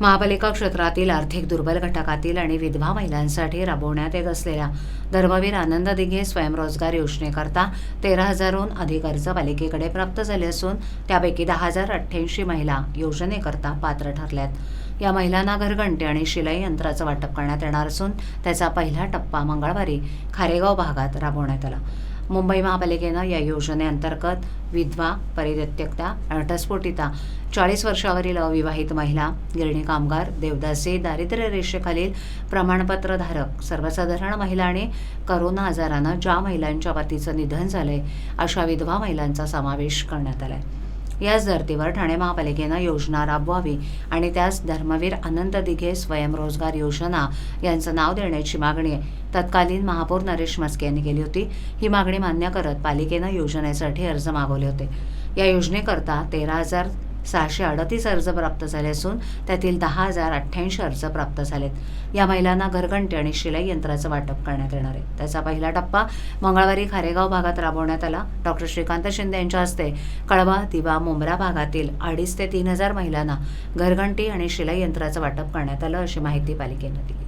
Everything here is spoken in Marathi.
महापालिका क्षेत्रातील आर्थिक दुर्बल घटकातील आणि विधवा महिलांसाठी राबवण्यात येत असलेल्या धर्मवीर आनंद दिघे स्वयंरोजगार योजनेकरता तेरा हजारहून अधिक अर्ज पालिकेकडे प्राप्त झाले असून त्यापैकी दहा हजार अठ्ठ्याऐंशी महिला योजनेकरता पात्र ठरल्यात. या महिलांना घरघंटी आणि शिलाई यंत्राचं वाटप करण्यात येणार असून त्याचा पहिला टप्पा मंगळवारी खारेगाव भागात राबवण्यात आला. मुंबई महापालिकेनं या योजनेअंतर्गत विधवा परित्यक्ता घटस्फोटिता चाळीस वर्षावरील अविवाहित महिला गिरणी कामगार देवदासी दारिद्र्य रेषेखालील प्रमाणपत्रधारक सर्वसाधारण महिला आणि करोना आजारानं ज्या महिलांच्या पतीचं निधन झालंय अशा विधवा महिलांचा समावेश करण्यात आला आहे याच धर्तीवर ठाणे महापालिकेनं योजना राबवावी आणि त्यास धर्मवीर आनंद दिघे स्वयंरोजगार योजना यांचं नाव देण्याची मागणी तत्कालीन महापौर नरेश मस्के यांनी केली होती. ही मागणी मान्य करत पालिकेनं योजनेसाठी अर्ज मागवले होते. या योजनेकरता तेरा हजार सहाशे अडतीस अर्ज प्राप्त झाले असून त्यातील दहा हजार अठ्ठ्याऐंशी अर्ज प्राप्त झालेत. या महिलांना घरघंटी आणि शिलाई यंत्राचं वाटप करण्यात येणार आहे. त्याचा पहिला टप्पा मंगळवारी खारेगाव भागात राबवण्यात आला. डॉक्टर श्रीकांत शिंदे यांच्या हस्ते कळवा दिवा मुंब्रा भागातील अडीच ते तीन हजार महिलांना घरघंटी आणि शिलाई यंत्राचं वाटप करण्यात आलं अशी माहिती पालिकेनं दिली.